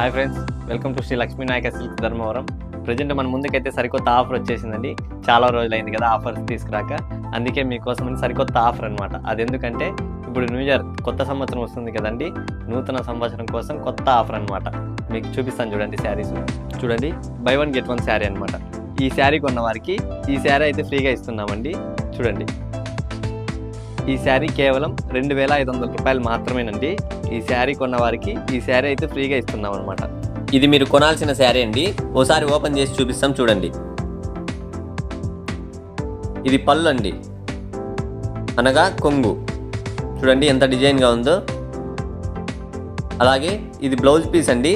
Hi friends welcome to Shri Lakshmi Nayaka silk Dharmavaram present మన ముందుకైతే సరికొత్త offer వచ్చేసిందండి. చాలా రోజులైంది కదా ఆఫర్స్ తీసుకురాక. అందుకే మీకోసం సరికొత్త ఆఫర్ అనమాట అది ఎందుకంటే ఇప్పుడు న్యూ ఇయర్ కొత్త సంవత్సరం వస్తుంది కదండి. నూతన సంవత్సరం కోసం కొత్త ఆఫర్ అనమాట మీకు చూపిస్తాను చూడండి శారీస్. చూడండి buy one get one sari అనమాట ఈ శారీ కొన్న వారికి ఈ శారీ అయితే ఫ్రీగా ఇస్తున్నామండి. చూడండి. ఈ శారీ కేవలం రెండు వేల ఐదు వందల రూపాయలు మాత్రమేనండి. ఈ శారీ కొన్న వారికి ఈ శారీ అయితే ఫ్రీగా ఇస్తున్నాం అనమాట ఇది మీరు కొనాల్సిన శారీ అండి. ఓసారి ఓపెన్ చేసి చూపిస్తాం చూడండి. ఇది పళ్ళు అండి. అనగా కొంగు. చూడండి ఎంత డిజైన్గా ఉందో. అలాగే ఇది బ్లౌజ్ పీస్ అండి.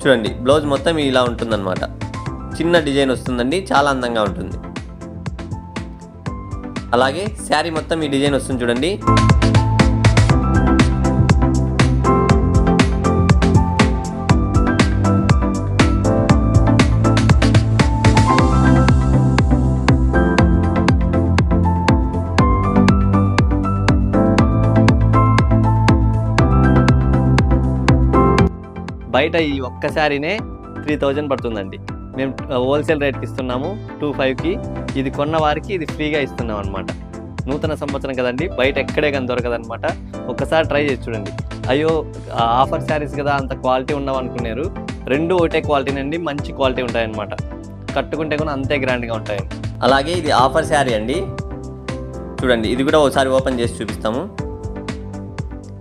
చూడండి బ్లౌజ్ మొత్తం ఇలా ఉంటుందన్నమాట. చిన్న డిజైన్ వస్తుందండి చాలా అందంగా ఉంటుంది. అలాగే శారీ మొత్తం ఈ డిజైన్ వస్తుంది చూడండి. బయట ఈ ఒక్క శారీనే త్రీ థౌజండ్ పడుతుందండి. మేము హోల్సేల్ రేట్కి ఇస్తున్నాము టూ ఫైవ్కి ఇది కొన్న వారికి ఇది ఫ్రీగా ఇస్తున్నాం అనమాట నూతన సంవత్సరం కదండి బయట ఎక్కడే కానీ దొరకదనమాట ఒక్కసారి ట్రై చేసి చూడండి. అయ్యో ఆ ఆఫర్ శారీస్ కదా అంత క్వాలిటీ ఉండవు అనుకున్నారు. రెండు ఒకటే క్వాలిటీనండి మంచి క్వాలిటీ ఉంటాయన్నమాట. కట్టుకుంటే కూడా అంతే గ్రాండ్గా ఉంటాయి. అలాగే ఇది ఆఫర్ శారీ అండి. చూడండి ఇది కూడా ఒకసారి ఓపెన్ చేసి చూపిస్తాము.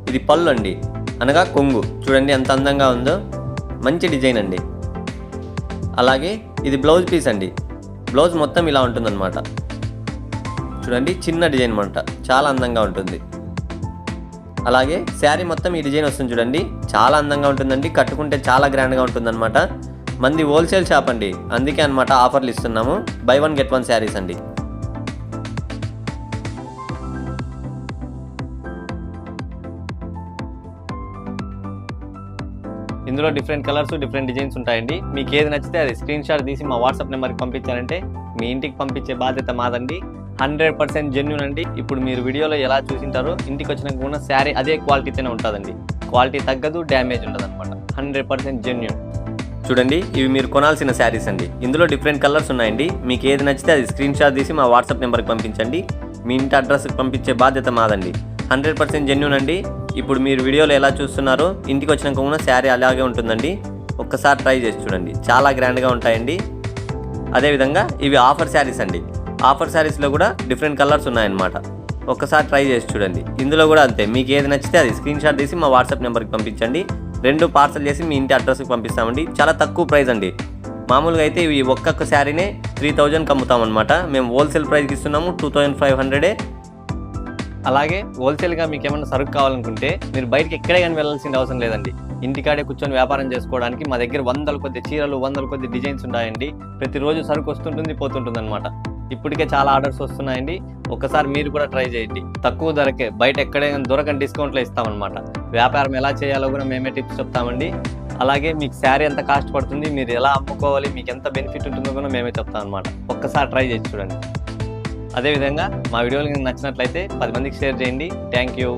ఇది పళ్ళు అండి. అనగా కొంగు. చూడండి ఎంత అందంగా ఉందో. మంచి డిజైన్ అండి. అలాగే ఇది బ్లౌజ్ పీస్ అండి. బ్లౌజ్ మొత్తం ఇలా ఉంటుందన్నమాట. చూడండి చిన్న డిజైన్ అనమాట చాలా అందంగా ఉంటుంది. అలాగే శారీ మొత్తం ఈ డిజైన్ వస్తుంది చూడండి. చాలా అందంగా ఉంటుందండి. కట్టుకుంటే చాలా గ్రాండ్గా ఉంటుందన్నమాట. మంది హోల్సేల్ షాప్ అండి. అందుకే అనమాట ఆఫర్లు ఇస్తున్నాము. Buy one get one saris అండి. ఇందులో డిఫరెంట్ కలర్స్ డిఫరెంట్ డిజైన్స్ ఉంటాయండి. మీకు ఏది నచ్చితే అది స్క్రీన్ షాట్ తీసి మా వాట్సాప్ నెంబర్కి పంపించారంటే మీ ఇంటికి పంపించే బాధ్యత మాదండి. హండ్రెడ్ పర్సెంట్ జెన్యున్ అండి. ఇప్పుడు మీరు వీడియోలో ఎలా చూసింటారో ఇంటికి వచ్చినాక కూడా శారీ అదే క్వాలిటీతోనే ఉంటుందండి. క్వాలిటీ తగ్గదు డ్యామేజ్ ఉండదు అనమాట హండ్రెడ్ పర్సెంట్ జెన్యున్ చూడండి ఇవి మీరు కొనాల్సిన శారీస్ అండి. ఇందులో డిఫరెంట్ కలర్స్ ఉన్నాయండి. మీకు ఏది నచ్చితే అది స్క్రీన్ షాట్ తీసి మా వాట్సాప్ నెంబర్కి పంపించండి. మీ ఇంటి అడ్రస్కి పంపించే బాధ్యత మాదండి. హండ్రెడ్ పర్సెంట్ జెన్యున్ అండి. ఇప్పుడు మీరు వీడియోలో ఎలా చూస్తున్నారో ఇంటికి వచ్చినాక కూడా శారీ అలాగే ఉంటుందండి. ఒక్కసారి ట్రై చేసి చూడండి. చాలా గ్రాండ్గా ఉంటాయండి. అదేవిధంగా ఇవి ఆఫర్ శారీస్ అండి. ఆఫర్ శారీస్లో కూడా డిఫరెంట్ కలర్స్ ఉన్నాయన్నమాట. ఒక్కసారి ట్రై చేసి చూడండి. ఇందులో కూడా అంతే. మీకు ఏది నచ్చితే అది స్క్రీన్ షాట్ తీసి మా వాట్సాప్ నెంబర్కి పంపించండి. రెండు పార్సల్ చేసి మీ ఇంటి అడ్రస్కి పంపిస్తామండి. చాలా తక్కువ ప్రైస్ అండి. మామూలుగా అయితే ఇవి ఒక్కొక్క శారీనే త్రీ థౌజండ్కి అమ్ముతామన్నమాట మేము హోల్సేల్ ప్రైస్కి ఇస్తున్నాము టూ థౌజండ్ ఫైవ్ హండ్రెడే అలాగే హోల్సేల్గా మీకు ఏమైనా సరుకు కావాలనుకుంటే మీరు బయటకి ఎక్కడే కానీ వెళ్ళాల్సిన అవసరం లేదండి. ఇంటికాడే కూర్చొని వ్యాపారం చేసుకోవడానికి మా దగ్గర వందల కొద్ది చీరలు వందల కొద్ది డిజైన్స్ ఉన్నాయండి ప్రతిరోజు సరుకు వస్తుంటుంది పోతుంటుంది అనమాట ఇప్పటికే చాలా ఆర్డర్స్ వస్తున్నాయండి. ఒకసారి మీరు కూడా ట్రై చేయండి. తక్కువ ధరకే బయట ఎక్కడే కానీ దొరకని డిస్కౌంట్లో ఇస్తామన్నమాట. వ్యాపారం ఎలా చేయాలో కూడా మేమే టిప్స్ చెప్తామండి. అలాగే మీకు శారీ ఎంత కాస్ట్ పడుతుంది మీరు ఎలా అమ్ముకోవాలి మీకు ఎంత బెనిఫిట్ ఉంటుందో కూడా మేమే చెప్తాం అనమాట ఒక్కసారి ట్రై చేసి చూడండి. అదేవిధంగా మా వీడియోలు నచ్చినట్లయితే పది మందికి షేర్ చేయండి. Thank you